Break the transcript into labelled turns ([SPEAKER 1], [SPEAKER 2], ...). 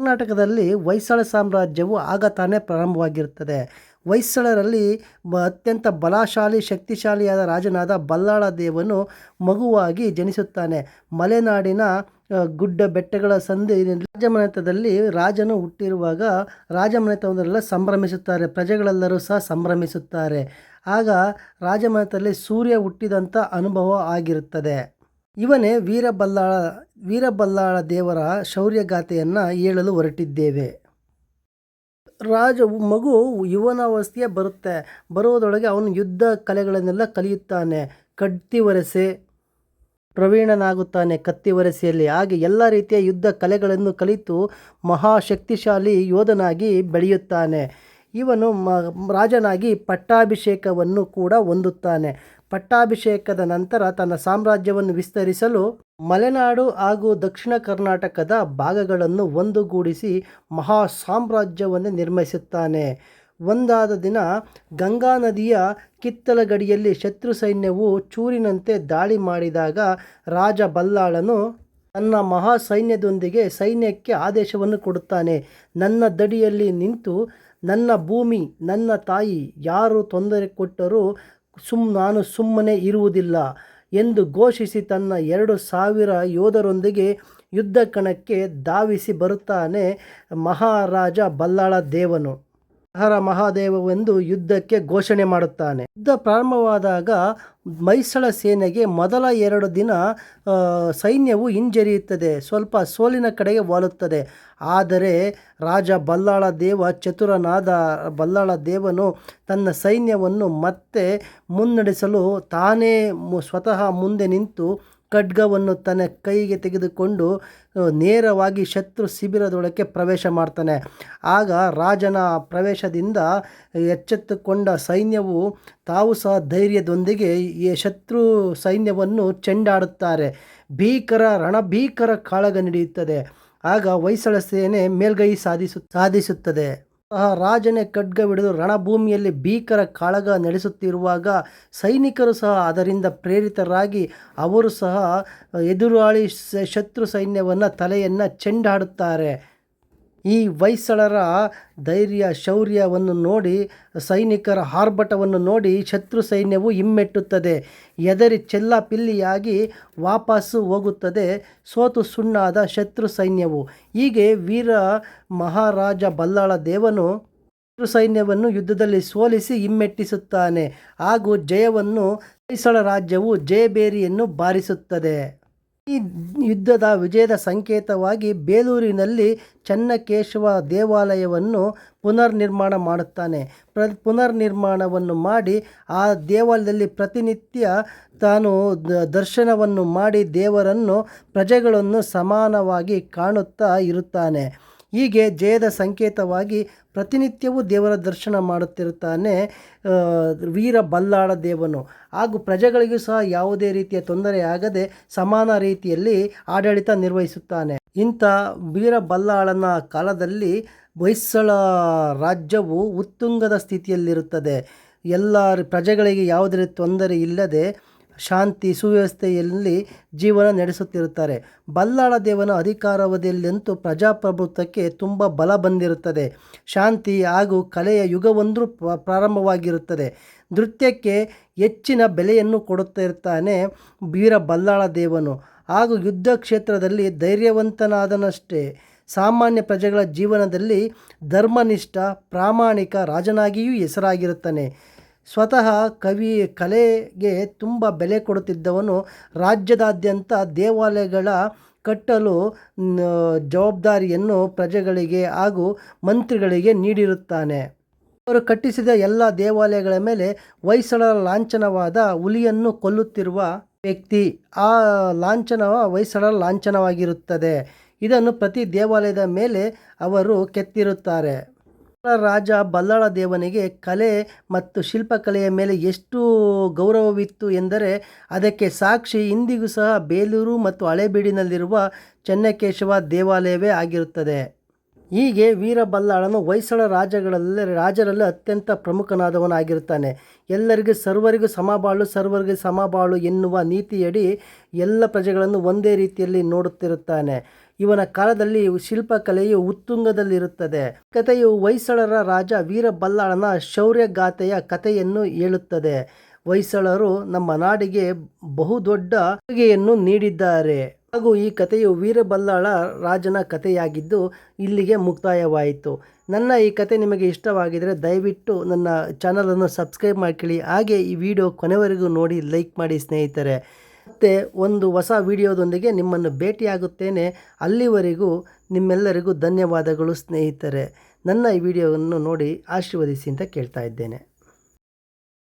[SPEAKER 1] ಕರ್ನಾಟಕದಲ್ಲಿ ಹೊಯ್ಸಳ ಸಾಮ್ರಾಜ್ಯವು ಆಗ ತಾನೇ ಪ್ರಾರಂಭವಾಗಿರುತ್ತದೆ. ಹೊಯ್ಸಳರಲ್ಲಿ ಅತ್ಯಂತ ಬಲಶಾಲಿ, ಶಕ್ತಿಶಾಲಿಯಾದ ರಾಜನಾದ ಬಲ್ಲಾಳ ದೇವನು ಮಗುವಾಗಿ ಜನಿಸುತ್ತಾನೆ. ಮಲೆನಾಡಿನ ಗುಡ್ಡ ಬೆಟ್ಟಗಳ ಸಂಧಿ ರಾಜಮನೆತದಲ್ಲಿ ರಾಜನು ಹುಟ್ಟಿರುವಾಗ ರಾಜಮನೆತವನ್ನೆಲ್ಲ ಸಂಭ್ರಮಿಸುತ್ತಾರೆ. ಪ್ರಜೆಗಳೆಲ್ಲರೂ ಸಹ ಸಂಭ್ರಮಿಸುತ್ತಾರೆ. ಆಗ ರಾಜಮನೆತದಲ್ಲಿ ಸೂರ್ಯ ಹುಟ್ಟಿದಂಥ ಅನುಭವ ಆಗಿರುತ್ತದೆ. ಇವನೇ ವೀರಬಲ್ಲಾಳ ವೀರಬಲ್ಲಾಳ ದೇವರ ಶೌರ್ಯಗಾಥೆಯನ್ನು ಹೇಳಲು ಹೊರಟಿದ್ದೇವೆ. ರಾಜ ಮಗು ಯುವನಾವಸ್ಥೆಯೇ ಬರುತ್ತೆ. ಬರುವುದರೊಳಗೆ ಅವನು ಯುದ್ಧ ಕಲೆಗಳನ್ನೆಲ್ಲ ಕಲಿಯುತ್ತಾನೆ. ಒರೆಸೆ ಪ್ರವೀಣನಾಗುತ್ತಾನೆ ಕತ್ತಿ ಒರೆಸೆಯಲ್ಲಿ ಹಾಗೆ ಎಲ್ಲ ರೀತಿಯ ಯುದ್ಧ ಕಲೆಗಳನ್ನು ಕಲಿತು ಮಹಾಶಕ್ತಿಶಾಲಿ ಯೋಧನಾಗಿ ಬೆಳೆಯುತ್ತಾನೆ. ಇವನು ಮ, ರಾಜನಾಗಿ ಪಟ್ಟಾಭಿಷೇಕವನ್ನು ಕೂಡ ಹೊಂದುತ್ತಾನೆ. ಪಟ್ಟಾಭಿಷೇಕದ ನಂತರ ತನ್ನ ಸಾಮ್ರಾಜ್ಯವನ್ನು ವಿಸ್ತರಿಸಲು ಮಲೆನಾಡು ಹಾಗೂ ದಕ್ಷಿಣ ಕರ್ನಾಟಕದ ಭಾಗಗಳನ್ನು ಒಂದುಗೂಡಿಸಿ ಮಹಾ ಸಾಮ್ರಾಜ್ಯವನ್ನು ನಿರ್ಮಿಸುತ್ತಾನೆ. ಒಂದಾದ ದಿನ ಗಂಗಾ ನದಿಯ ಕಿತ್ತಲ ಗಡಿಯಲ್ಲಿ ಶತ್ರು ಸೈನ್ಯವು ಚೂರಿನಂತೆ ದಾಳಿ ಮಾಡಿದಾಗ ರಾಜ ಬಲ್ಲಾಳನು ತನ್ನ ಮಹಾ ಸೈನ್ಯದೊಂದಿಗೆ ಸೈನ್ಯಕ್ಕೆ ಆದೇಶವನ್ನು ಕೊಡುತ್ತಾನೆ. ನನ್ನ ದಡಿಯಲ್ಲಿ ನಿಂತು ನನ್ನ ಭೂಮಿ, ನನ್ನ ತಾಯಿ ಯಾರು ತೊಂದರೆ ಕೊಟ್ಟರೂ ಸುಮ್ ನಾನು ಸುಮ್ಮನೆ ಇರುವುದಿಲ್ಲ ಎಂದು ಘೋಷಿಸಿ ತನ್ನ ಎರಡು ಸಾವಿರ ಯೋಧರೊಂದಿಗೆ ಯುದ್ಧ ಕಣಕ್ಕೆ ಧಾವಿಸಿ ಬರುತ್ತಾನೆ ಮಹಾರಾಜ ಬಲ್ಲಾಳ ದೇವನು ಹರ ಮಹಾದೇವವೆಂದು ಯುದ್ಧಕ್ಕೆ ಘೋಷಣೆ ಮಾಡುತ್ತಾನೆ. ಯುದ್ಧ ಪ್ರಾರಂಭವಾದಾಗ ಮೈಸಳ ಸೇನೆಗೆ ಮೊದಲ ಎರಡು ದಿನ ಸೈನ್ಯವು ಹಿಂಜರಿಯುತ್ತದೆ, ಸ್ವಲ್ಪ ಸೋಲಿನ ಕಡೆಗೆ ವಾಲುತ್ತದೆ. ಆದರೆ ರಾಜ ಬಲ್ಲಾಳ ದೇವ, ಚತುರನಾದ ಬಲ್ಲಾಳ ದೇವನು ತನ್ನ ಸೈನ್ಯವನ್ನು ಮತ್ತೆ ಮುನ್ನಡೆಸಲು ತಾನೇ ಸ್ವತಃ ಮುಂದೆ ನಿಂತು ಖಡ್ಗವನ್ನು ತನ್ನ ಕೈಗೆ ತೆಗೆದುಕೊಂಡು ನೇರವಾಗಿ ಶತ್ರು ಶಿಬಿರದೊಳಕ್ಕೆ ಪ್ರವೇಶ ಮಾಡ್ತಾನೆ. ಆಗ ರಾಜನ ಪ್ರವೇಶದಿಂದ ಎಚ್ಚೆತ್ತುಕೊಂಡ ಸೈನ್ಯವು ತಾವು ಸಹ ಧೈರ್ಯದೊಂದಿಗೆ ಈ ಶತ್ರು ಸೈನ್ಯವನ್ನು ಚೆಂಡಾಡುತ್ತಾರೆ. ಭೀಕರ ರಣಭೀಕರ ಕಾಳಗ ನಡೆಯುತ್ತದೆ. ಆಗ ಹೊಯ್ಸಳ ಸೇನೆ ಮೇಲ್ಗೈ ಸಾಧಿಸು, ಸಾಧಿಸುತ್ತದೆ. ರಾಜನೇ ಖಡ್ಗವಿಡಿದು ರಣಭೂಮಿಯಲ್ಲಿ ಭೀಕರ ಕಾಳಗ ನಡೆಸುತ್ತಿರುವಾಗ ಸೈನಿಕರು ಸಹ ಅದರಿಂದ ಪ್ರೇರಿತರಾಗಿ ಅವರು ಸಹ ಎದುರಾಳಿ ಶತ್ರು ಸೈನ್ಯವನ್ನು ತಲೆಯನ್ನು ಚೆಂಡಾಡುತ್ತಾರೆ. ಈ ಹೊಯ್ಸಳರ ಧೈರ್ಯ, ಶೌರ್ಯವನ್ನು ನೋಡಿ, ಸೈನಿಕರ ಹಾರ್ಭಟವನ್ನು ನೋಡಿ ಶತ್ರು ಸೈನ್ಯವು ಹಿಮ್ಮೆಟ್ಟುತ್ತದೆ. ಎದರಿ ಚೆಲ್ಲಾಪಿಲ್ಲಿಯಾಗಿ ವಾಪಸ್ಸು ಹೋಗುತ್ತದೆ ಸೋತು ಸುಣ್ಣಾದ ಶತ್ರು ಸೈನ್ಯವು. ಹೀಗೆ ವೀರ ಮಹಾರಾಜ ಬಲ್ಲಾಳ ದೇವನು ಶತ್ರು ಸೈನ್ಯವನ್ನು ಯುದ್ಧದಲ್ಲಿ ಸೋಲಿಸಿ ಹಿಮ್ಮೆಟ್ಟಿಸುತ್ತಾನೆ. ಹಾಗೂ ಜಯವನ್ನು ಹೊಯ್ಸಳ ರಾಜ್ಯವು ಜಯಬೇರಿಯನ್ನು ಬಾರಿಸುತ್ತದೆ. ಈ ಯುದ್ಧದ ವಿಜಯದ ಸಂಕೇತವಾಗಿ ಬೇಲೂರಿನಲ್ಲಿ ಚನ್ನಕೇಶವ ದೇವಾಲಯವನ್ನು ಪುನರ್ನಿರ್ಮಾಣ ಮಾಡುತ್ತಾನೆ. ಪ್ರ, ಪುನರ್ನಿರ್ಮಾಣವನ್ನು ಮಾಡಿ ಆ ದೇವಾಲಯದಲ್ಲಿ ಪ್ರತಿನಿತ್ಯ ತಾನು ದರ್ಶನವನ್ನು ಮಾಡಿ ದೇವರನ್ನು ಪ್ರಜೆಗಳನ್ನು ಸಮಾನವಾಗಿ ಕಾಣುತ್ತಾ ಇರುತ್ತಾನೆ. ಹೀಗೆ ಜಯದ ಸಂಕೇತವಾಗಿ ಪ್ರತಿನಿತ್ಯವೂ ದೇವರ ದರ್ಶನ ಮಾಡುತ್ತಿರುತ್ತಾನೆ ವೀರ ಬಲ್ಲಾಳ ದೇವನು. ಹಾಗೂ ಪ್ರಜೆಗಳಿಗೂ ಸಹ ಯಾವುದೇ ರೀತಿಯ ತೊಂದರೆಯಾಗದೆ ಸಮಾನ ರೀತಿಯಲ್ಲಿ ಆಡಳಿತ ನಿರ್ವಹಿಸುತ್ತಾನೆ. ಇಂಥ ವೀರ ಬಲ್ಲಾಳನ ಕಾಲದಲ್ಲಿ ಹೊಯ್ಸಳ ರಾಜ್ಯವು ಉತ್ತುಂಗದ ಸ್ಥಿತಿಯಲ್ಲಿರುತ್ತದೆ. ಎಲ್ಲ ಪ್ರಜೆಗಳಿಗೆ ಯಾವುದೇ ತೊಂದರೆ ಇಲ್ಲದೆ ಶಾಂತಿ ಸುವ್ಯವಸ್ಥೆಯಲ್ಲಿ ಜೀವನ ನಡೆಸುತ್ತಿರುತ್ತಾರೆ. ಬಲ್ಲಾಳ ದೇವನ ಅಧಿಕಾರಾವಧಿಯಲ್ಲಂತೂ ಪ್ರಜಾಪ್ರಭುತ್ವಕ್ಕೆ ತುಂಬ ಬಲ ಬಂದಿರುತ್ತದೆ. ಶಾಂತಿ ಹಾಗೂ ಕಲೆಯ ಯುಗವೊಂದು ಪ್ರಾರಂಭವಾಗಿರುತ್ತದೆ. ನೃತ್ಯಕ್ಕೆ ಹೆಚ್ಚಿನ ಬೆಲೆಯನ್ನು ಕೊಡುತ್ತಾ ವೀರ ಬಲ್ಲಾಳ ದೇವನು. ಹಾಗೂ ಯುದ್ಧ ಕ್ಷೇತ್ರದಲ್ಲಿ ಧೈರ್ಯವಂತನಾದನಷ್ಟೇ. ಸಾಮಾನ್ಯ ಪ್ರಜೆಗಳ ಜೀವನದಲ್ಲಿ ಧರ್ಮನಿಷ್ಠ, ಪ್ರಾಮಾಣಿಕ ರಾಜನಾಗಿಯೂ ಹೆಸರಾಗಿರುತ್ತಾನೆ. ಸ್ವತಃ ಕವಿ ಕಲೆಗೆ ತುಂಬ ಬೆಲೆ ಕೊಡುತ್ತಿದ್ದವನು ರಾಜ್ಯದಾದ್ಯಂತ ದೇವಾಲಯಗಳ ಕಟ್ಟಲು ಜವಾಬ್ದಾರಿಯನ್ನು ಪ್ರಜೆಗಳಿಗೆ ಹಾಗೂ ಮಂತ್ರಿಗಳಿಗೆ ನೀಡಿರುತ್ತಾನೆ. ಅವರು ಕಟ್ಟಿಸಿದ ಎಲ್ಲ ದೇವಾಲಯಗಳ ಮೇಲೆ ಹೊಯ್ಸಳರ ಲಾಂಛನವಾದ ಹುಲಿಯನ್ನು ಕೊಲ್ಲುತ್ತಿರುವ ವ್ಯಕ್ತಿ. ಆ ಲಾಂಛನ ಹೊಯ್ಸಳರ ಲಾಂಛನವಾಗಿರುತ್ತದೆ. ಇದನ್ನು ಪ್ರತಿ ದೇವಾಲಯದ ಮೇಲೆ ಅವರು ಕೆತ್ತಿರುತ್ತಾರೆ. ರಾಜ ಬಲ್ಲಾಳ ದೇವನಿಗೆ ಕಲೆ ಮತ್ತು ಶಿಲ್ಪಕಲೆಯ ಮೇಲೆ ಎಷ್ಟು ಗೌರವವಿತ್ತು ಎಂದರೆ ಅದಕ್ಕೆ ಸಾಕ್ಷಿ ಇಂದಿಗೂ ಸಹ ಬೇಲೂರು ಮತ್ತು ಹಳೆಬೀಡಿನಲ್ಲಿರುವ ಚೆನ್ನಕೇಶವ ದೇವಾಲಯವೇ ಆಗಿರುತ್ತದೆ. ಹೀಗೆ ವೀರಬಲ್ಲಾಳನು ಹೊಯ್ಸಳ ರಾಜಗಳಲ್ಲಿ, ರಾಜರಲ್ಲಿ ಅತ್ಯಂತ ಪ್ರಮುಖನಾದವನಾಗಿರುತ್ತಾನೆ. ಎಲ್ಲರಿಗೂ ಸರ್ವರಿಗೂ ಸಮಬಾಳು ಸರ್ವರಿಗೂ ಸಮಬಾಳು ಎನ್ನುವ ನೀತಿಯಡಿ ಎಲ್ಲ ಪ್ರಜೆಗಳನ್ನು ಒಂದೇ ರೀತಿಯಲ್ಲಿ ನೋಡುತ್ತಿರುತ್ತಾನೆ. ಇವನ ಕಾಲದಲ್ಲಿ ಶಿಲ್ಪಕಲೆಯು ಉತ್ತುಂಗದಲ್ಲಿರುತ್ತದೆ. ಕಥೆಯು ಹೊಯ್ಸಳರ ರಾಜ ವೀರಬಲ್ಲಾಳನ ಶೌರ್ಯಗಾಥೆಯ ಕಥೆಯನ್ನು ಹೇಳುತ್ತದೆ. ಹೊಯ್ಸಳರು ನಮ್ಮ ನಾಡಿಗೆ ಬಹುದೊಡ್ಡ ಕೊಡುಗೆಯನ್ನು ನೀಡಿದ್ದಾರೆ. ಹಾಗೂ ಈ ಕಥೆಯು ವೀರಬಲ್ಲಾಳ ರಾಜನ ಕಥೆಯಾಗಿದ್ದು ಇಲ್ಲಿಗೆ ಮುಕ್ತಾಯವಾಯಿತು. ನನ್ನ ಈ ಕತೆ ನಿಮಗೆ ಇಷ್ಟವಾಗಿದರೆ ದಯವಿಟ್ಟು ನನ್ನ ಚಾನಲನ್ನು ಸಬ್ಸ್ಕ್ರೈಬ್ ಮಾಡ್ಕೊಳ್ಳಿ. ಹಾಗೆ ಈ ವಿಡಿಯೋ ಕೊನೆವರೆಗೂ ನೋಡಿ, ಲೈಕ್ ಮಾಡಿ ಸ್ನೇಹಿತರೆ. ಮತ್ತೆ ಒಂದು ಹೊಸ ವಿಡಿಯೋದೊಂದಿಗೆ ನಿಮ್ಮನ್ನು ಭೇಟಿಯಾಗುತ್ತೇನೆ. ಅಲ್ಲಿವರೆಗೂ ನಿಮ್ಮೆಲ್ಲರಿಗೂ ಧನ್ಯವಾದಗಳು ಸ್ನೇಹಿತರೆ. ನನ್ನ ಈ ವಿಡಿಯೋವನ್ನು ನೋಡಿ ಆಶೀರ್ವದಿಸಿ ಅಂತ ಕೇಳ್ತಾ ಇದ್ದೇನೆ.